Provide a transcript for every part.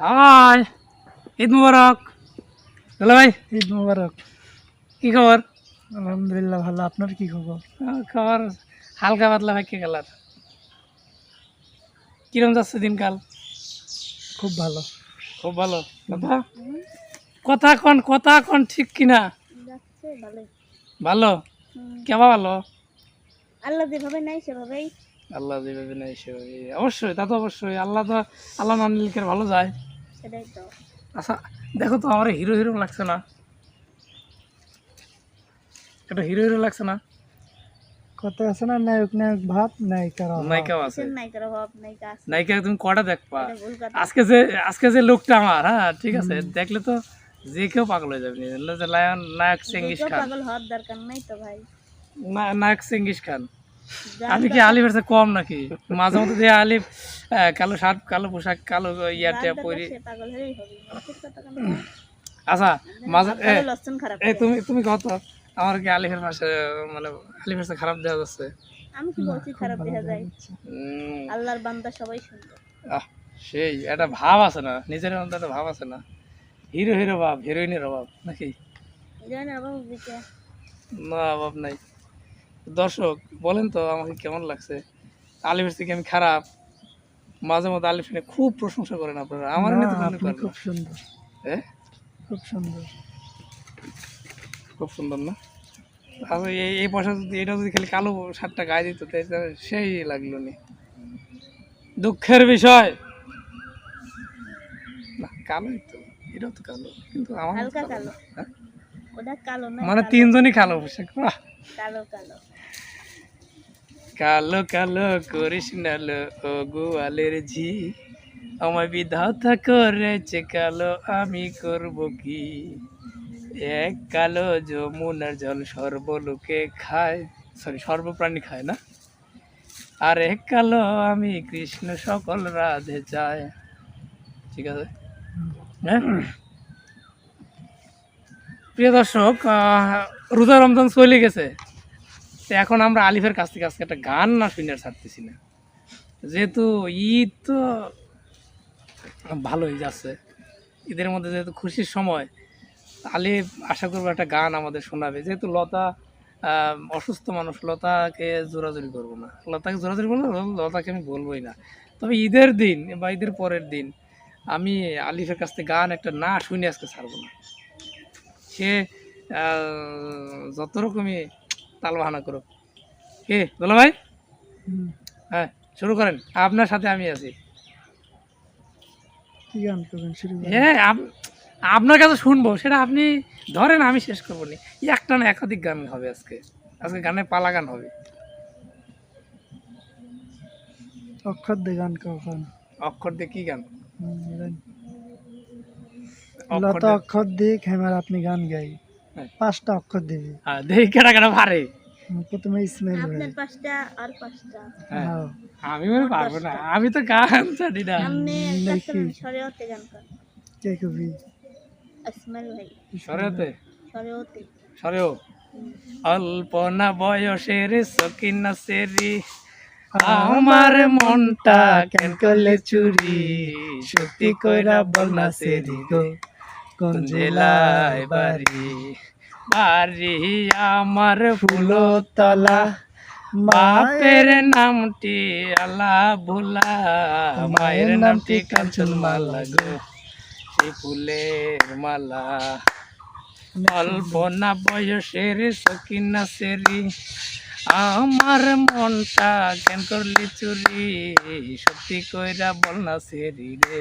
High Eid মুবারক। Hello ভাই। ঈদ মুবারক। কি খবর? আলহামদুলিল্লাহ ভালো। আপনার কি খবর? খবর হালকা পাতলা ভাই কে গেলার। কিরম যাচ্ছে দিনকাল? খুব ভালো। খুব ভালো। কথা কথা কন কথা কন ঠিক কিনা? ভালো? কেবা ভালো? আল্লাহ যেভাবে নাই সেভাবেই। আল্লাহ যেভাবে নেই সেভাবে অবশ্যই তা তো অবশ্যই। আল্লাহ তো আল্লাহ নানিলকে ভালো যায়? সেটাই তো। আচ্ছা দেখো তো আমার হিরো হিরো লাগছে না। এটা হিরো হিরো লাগছে না। কথা আছে না? নায়ক নায়ক ভাব নায়িকার। নায়িকাও আছে। নায়িকার অভাব নায়িকা আছে? নায়িকা তুমি কটা দেখবা? আজকে যে আজকে যে লোকটা আমার হ্যাঁ ঠিক আছে দেখলে তো যে কেউ পাগল হয়ে যাবে। লায়ন নায়ক চেঙ্গিস কেউ খান। পাগল হওয়ার দরকার নাই তো ভাই। না- নায়ক চেঙ্গিস খান। আমি কি আলিফের চেয়ে কম নাকি? মাঝে মধ্যে যে আলিফ কালো শার্ট কালো পোশাক কালো ইয়ারটা পরি আচ্ছা মাঝে এই তুমি তুমি কত? আমার কি আলিফের পাশে মানে আলিফের চেয়ে খারাপ দেওয়া যাচ্ছে? আমি কি বলছি খারাপ দেখা যায়? আল্লাহর বান্দা সবাই সুন্দর। আহ, সেই একটা ভাব আছে না? নিজের মধ্যে একটা ভাব আছে না? হিরো হিরো ভাব হিরোইনের অভাব নাকি? না অভাব নাই। দর্শক বলেন তো আমাকে কেমন লাগছে? আলিফের থেকে আমি খারাপ। মাঝে মধ্যে আলিফ নিয়ে খুব প্রশংসা করেন আপনারা। আমার খুব সুন্দর। হ্যাঁ খুব সুন্দর। খুব সুন্দর না? আচ্ছা এই এই পয়সা যদি এটা যদি খালি কালো শার্টটা গায়ে দিত তাহলে সেই লাগল নি। দুঃখের বিষয়। না কালোই তো। এটাও তো কালো কিন্তু আমার কালো কালো। হ্যাঁ? ওটা কালো না মানে তিনজনই কালো পোশাক। কালো কালো। কালো কালো করিস নালো ও গোয়ালের ঝি। আমায় বিধাতা করেছে কালো, আমি করব কি? এক কালো যমুনার জল সর্বলোকে খায়। সরি সর্বপ্রাণী খায় না? আর এক কালো আমি কৃষ্ণ সকল রাধে চায়। ঠিক আছে? হ্যাঁ? প্রিয় দর্শক রোজা রমজান চলে গেছে। তো এখন আমরা আলিফের কাছ থেকে আজকে একটা গান না শুনে ছাড়তেছি না। যেহেতু ঈদ তো ভালোই যাচ্ছে। ঈদের মধ্যে যেহেতু খুশির সময়, আলিফ আশা করব একটা গান আমাদের শোনাবে। যেহেতু লতা অসুস্থ মানুষ, লতাকে জোরাজুরি করব না। লতাকে জোরাজুরি করব লতাকে আমি বলবোই না। তবে ঈদের দিন বা ঈদের পরের দিন আমি আলিফের কাছ থেকে গান একটা না শুনে আজকে ছাড়বো না। সে যত রকমই তাল বাহানা করুক। কে বলো ভাই? হ্যাঁ শুরু করেন। আপনার সাথে আমি আছি। গান। হ্যাঁ আপনার কাছে শুনব সেটা আপনি ধরেন আমি শেষ করব নি। একটা না একাধিক গান হবে আজকে। আজকে গানের পালা গান হবে। অক্ষর দিয়ে গান কখন অক্ষর দিয়ে কি গান? লতা অক্ষর দিয়ে খেমার আপনি গান গাই। পাঁচটা অক্ষর দিবি। হ্যাঁ, দেখি কেটা কেটা পারে। প্রথমে ইসমাইল আপনার পাঁচটা আর পাঁচটা। হ্যাঁ, হ্যাঁ, আমি মনে পারব না। আমি তো গান জানি না। দেখি। সরেওতে গান কর। কে কবি ইসমাইল ভাই। সরেতে সরেওতে সরেও অল্প না বয়সের সকিনা সেরি আমার মনটা কেন করলে চুরি? সত্যি কইরা বল না সেরি গো কোন জেলায় বাড়ি। বাড়ি আমার ফুলতলা। বাপের নামটি আলা ভোলা। মায়ের নামটি কাঞ্চন মালা গো। সেই ফুলের মালা। অল্প না বয়সের সকিনা সেরি। আমার মনটা কেন করলি চুরি? সত্যি কইরা বল না সেরি রে।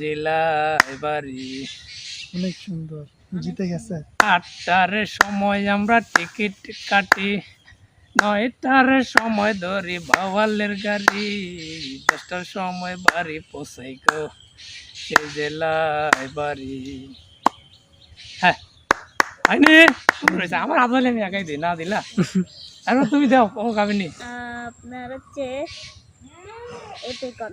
জেলায় বাড়ি? অনেক সুন্দর। জিতে গেছে। আটটার সময় আমরা টিকিট কাটি নয়টার সময় ধরি ভাওয়ালের গাড়ি দশটার সময় বাড়ি পৌঁছাই গো সে জেলায় বাড়ি। হ্যাঁ। আমার ধরলে আমি একাই দিই না দিলা? তুমি দাও ও কাবিনি আপনার হচ্ছে এতে কর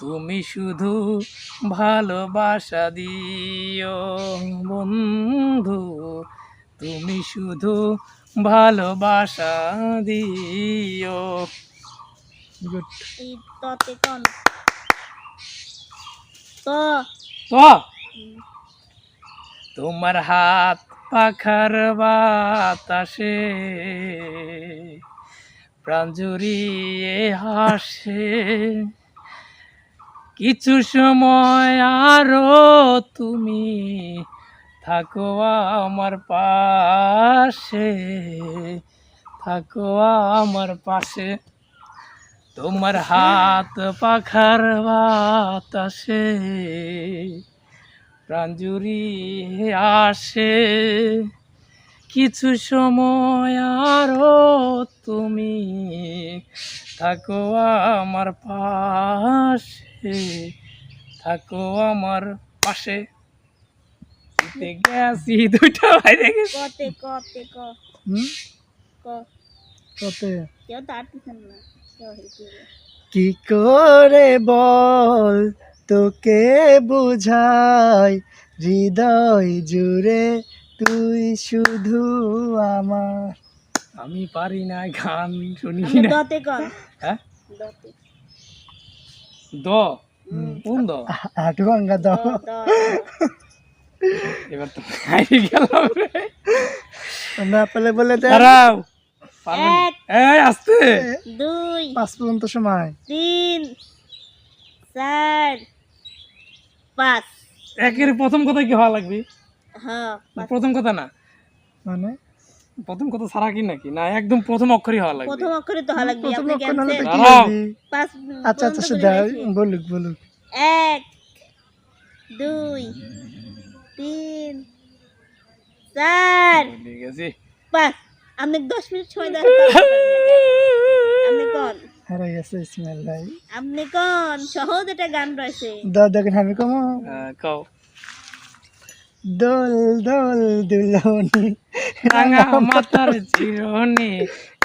তুমি শুধু ভালোবাসা দিও বন্ধু। তুমি শুধু ভালোবাসা দিও। তোমার হাত পাখার বাতাসে প্রাণ জুড়িয়ে হাসে। কিছু সময় আরও তুমি থাকো আমার পাশে, থাকো আমার পাশে। তোমার হাত পাখার বাতাসে প্রাণ জুড়িয়ে আসে। কিছু সময় আরও তুমি থাকো আমার পাশে। থাকো আমার পাশে। গেছি দুইটা বাইরে গেছি কতে কতে ক। হুম? ক। কতে। কেউ তো আটকেছেন না। কেউ হেল্প করবে কি করে বল তোকে বুঝাই? হৃদয় জুড়ে তুই শুধু আমার। আমি পারি না গান শুনি না। দতে হ্যাঁ? দতে দ। কোন দ। হাঁটু ভাঙ্গা দ। এবার তো হারিয়ে গেলাম রে। না পেলে বলে দে। দাঁড়াও। এই আসতে। দুই পাঁচ পর্যন্ত সময়। তিন চার পাঁচ। একের প্রথম কথা কি হওয়া লাগবে? হ্যাঁ। প্রথম কথা না। মানে? প্রথম কথা ছাড়া কি নাকি? না একদম প্রথম অক্ষরই হওয়া লাগবে। প্রথম অক্ষরে তো হওয়া লাগবে প্রথম আপনি অক্ষর নাহলে তো কি পাঁচ আচ্ছা আচ্ছা সেটা বলুক বলুক। এক দুই তিন চার ভুলে গেছি পাঁচ। আপনি দশ মিনিট সময় দেন। আপনি কন? হারাই গেছে ইসমাইল ভাই। আপনি কন? সহজ এটা গান রয়েছে। দা দেখেন আমি কমো। আহ, কও। দোল দোল দুলনি রাঙা মাথার চিরনি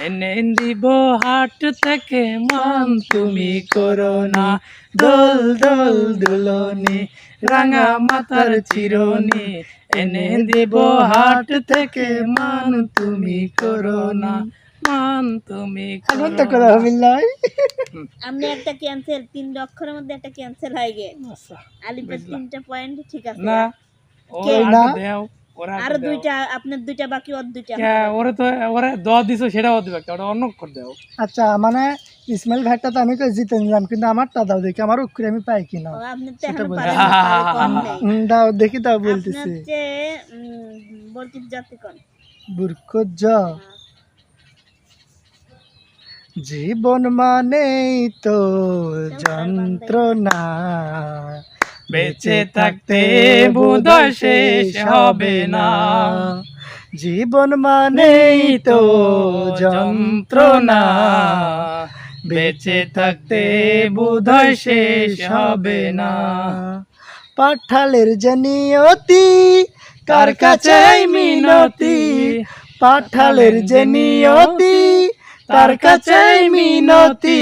এনে দিব হাট থেকে মান তুমি করো না। দোল দোল দুলনি রাঙা মাথার চিরনি এনে দিব হাট থেকে মান তুমি করো না। মান তুমি এখন করো তো করা না। হবে লাই আপনি একটা ক্যান্সেল তিন অক্ষরের মধ্যে একটা ক্যান্সেল হয়ে গে আচ্ছা, আলিপের তিনটা পয়েন্ট ঠিক আছে। না না? দেও আর দুইটা আপনার দুইটা বাকি ওর দুইটা ওরে তো ওরে দ দিছো সেটাও দিবে ওটা অন্য করে দাও। আচ্ছা মানে ইসমাইল ভাইটা তো আমি জিতে নিলাম কিন্তু আমারটা দাও দেখি আমার আমি পাই কিনা। দাও দেখি দাও বলতেছি। জ। জীবন মানেই তো যন্ত্রণা। বেঁচে থাকতে বোধহয় শেষ হবে না। জীবন মানেই তো যন্ত্রণা। বেঁচে থাকতে বোধহয় শেষ হবে না। পাঠালের যে নিয়তি কার কাছে মিনতি? পাঠালের যে নিয়তি তার কাছে মিনতি?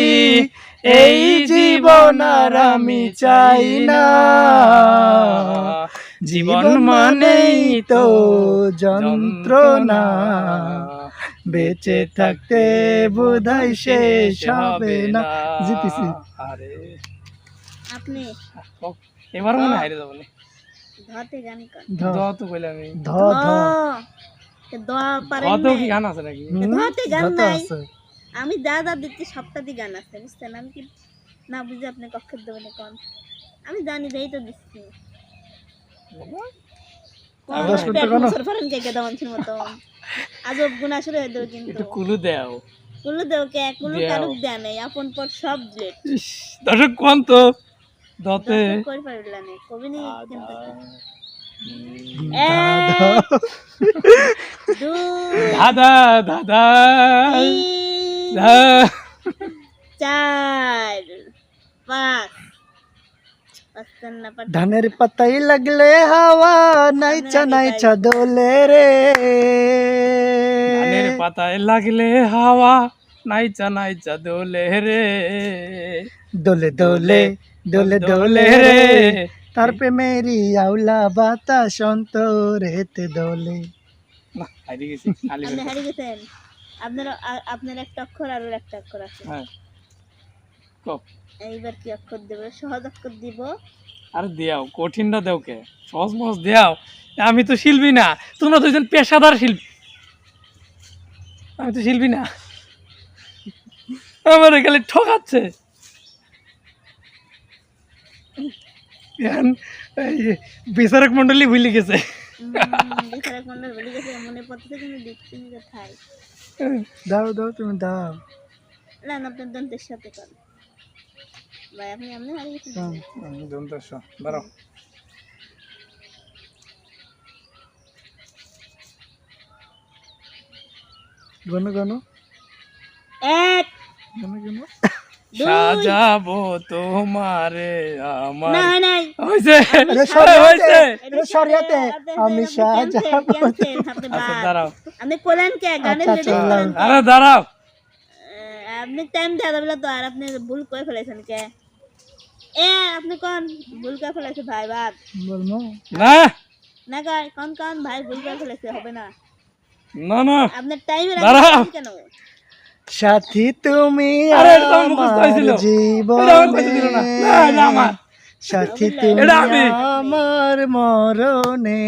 এই জীবন আর আমি চাই না। জীবন মানেই তো যন্ত্রণা। বেঁচে থাকতে বোধহয় শেষ হবে না। জিতেছি আরে। আপনি? এবার মনে হারিয়ে যাব না। ধতে গান কন ধ। দ তো কইলাম আমি। ধ ধ। ধ। তো গান আছে নাকি? ধতে গান নাই। আমি যা যা দিচ্ছি সপ্তাহে গান আছে বুঝছেন? আমি কি না বুঝে আপনি কক্ষের দেবেন কন আমি জানি যে এই তো দিচ্ছি। আজব গুণা হয়ে দেবে কিন্তু। কুলু দেও। কুলু দেও কে? কুলু কারুক দেয় নাই আপন পর সব ব্লেড। দর্শক কোন তো দতে না কবি নি কিন্তু দাদা। দাদা চার পাঁচ। ধানের পাতাই লাগলে হাওয়া নাইচা নাইচা দোলে রে। ধানের পাতায় লাগলে হাওয়া নাইচা নাইচা দোলে রে। দোলে দোলে দোলে দোলে রে। তার প্রেমেরি আউলা বাতাস অন্তরেতে দোলে। হারিয়ে গেছি। হারিয়ে গেছেন? আপনার আপনার একটা অক্ষর আর ওর একটা অক্ষর আছে। হ্যাঁ। এইবার কি অক্ষর দেবো? সহজ অক্ষর দিব? আরে দেও কঠিনটা দেও কে? সহজ মহজ দেও? আমি তো শিল্পী না। তোমরা দুজন পেশাদার শিল্পী। আমি তো শিল্পী না। আমার এখানে ঠকাচ্ছে। বিচারক মন্ডলী ভুলে গেছে। বিচারক মন্ডল বলে গেছে মনে পড়তেছে কিন্তু দেখছি কোথায়। দাও দাও তুমি দাও। না আপনার দন্তের সাথে কর। ভাই আপনি আপনি হারিয়ে দাঁড়াও। এক। গনো গনো সাজাবো তোমারে আমার। না আমি সাজাবো আচ্ছা দাঁড়াও। কোলেন কে? আচ্ছা, আচ্ছা, কে? আরে দাঁড়াও। আপনি টাইম না তো আর আপনি ভুল করে ফেলেছেন কে? এ আপনি কোন ভুল করে ফেলেছে ভাই বাদ বলমো না। না গাই কোন কোন ভাই ভুল করে ফেলেছে? হবে না। না না। আপনার টাইমে দাঁড়াও। কেন? সাথী তুমি। জীবন। সাথী তুমি আমার মরণে।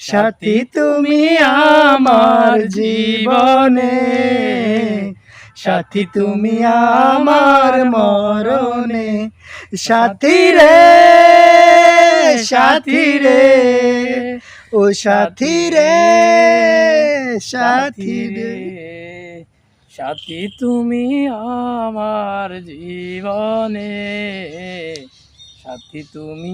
সাথী তুমি আমার জীবনে। সাথী তুমি আমার মরণে। সাথী রে সাথী রে। ও সাথী রে সাথী রে। সাথী তুমি আমার জীবনে সাথী তুমি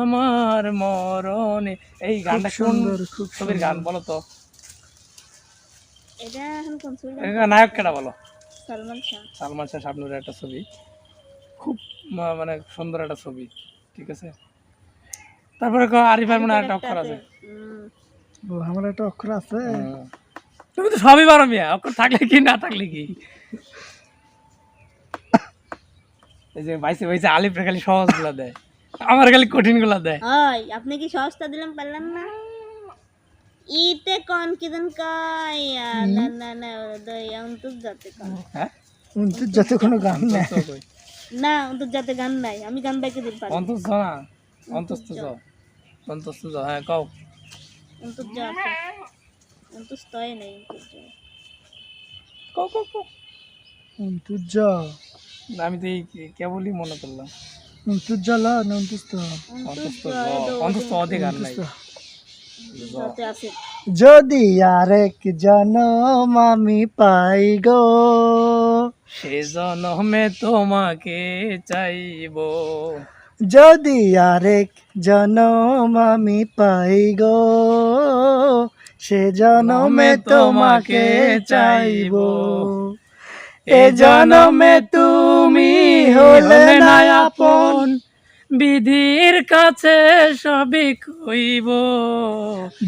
আমার মরণে। এই গানটা সুন্দর, খুব ছবির গান বলো তো? এটা এখন কোন ছবি? এটা নায়ক কেটা বলো? সলমান খান সালমান শাহ শাবনুরের একটা ছবি। খুব মানে সুন্দর একটা ছবি ঠিক আছে? তারপরে কো আরিফার মনে হয় একটা অক্ষর আছে। আমার একটা অক্ষর আছে। হুম। তুমি তো সবই পারো মিয়া অক্ষর থাকলে কি না থাকলে কি? এই যে বাইসে বাইসে আলিফরা খালি সহজগুলা দেয় আমার খালি কঠিনগুলা দেয়। হয় আপনি কি সহজটা দিলাম পারলেন না? ইতে কোন কিদন আ, না না না দই অন্তর যাতে কোন। হ্যাঁ? যত কোনো গান কই? না অন্তর যাতে গান নাই আমি গান বাইকে দিন পারি। না হ্যাঁ কও। অন্তর স্তয় নেই কও আমি তো এই কেবলই মনে করলাম। অন্তুজ লা না নাই। যদি আরেক জনম আমি পাই গো সে জনমে তোমাকে চাইব। যদি আরেক জনম আমি পাই গো সে জনমে তোমাকে চাইব। এ জনমে তুমি হলে না আপন বিধির কাছে সবই কইব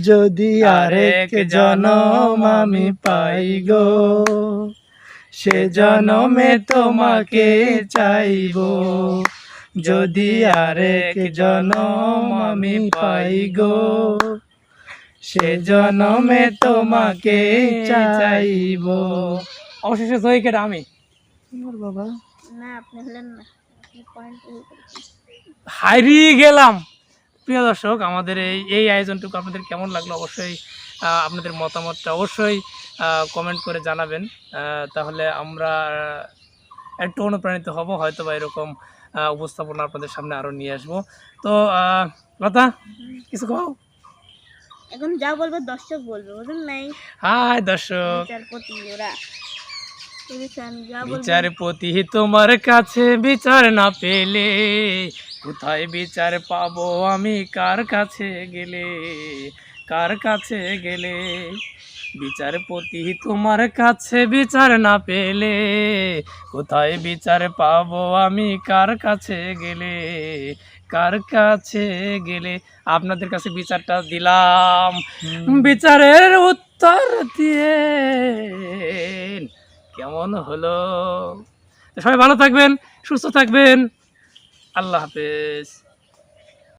যদি আরেক জনম আমি পাই গো। সে জনমে তোমাকে চাইব। যদি আরেক জনম আমি পাই গো। সে জনমে তোমাকে চাইব। অবশেষে জয়ীকেটা আমি। বাবা? না আপনি হলেন না। হারিয়ে গেলাম। প্রিয় দর্শক আমাদের এই এই আয়োজনটুকু আপনাদের কেমন লাগল অবশ্যই আপনাদের মতামতটা অবশ্যই কমেন্ট করে জানাবেন। তাহলে আমরা একটু অনুপ্রাণিত হব হয়তো বা এরকম উপস্থাপনা আপনাদের সামনে আরও নিয়ে আসব। তো লতা কিছু কও এখন যা বলব দর্শক বলবে বুঝলেন নাই? হাই দর্শক। বিচারপতি ওরা। বিচারপতি তোমার কাছে বিচার না পেলে কোথায় বিচার পাবো আমি? কার কাছে গেলে? কার কাছে গেলে? বিচারপতি তোমার কাছে বিচার না পেলে কোথায় বিচার পাবো আমি? কার কাছে গেলে? কার কাছে গেলে? আপনাদের কাছে বিচারটা দিলাম। বিচারের উত্তর দিয়ে। কেমন হলো? সবাই ভালো থাকবেন সুস্থ থাকবেন। আল্লাহ হাফেজ।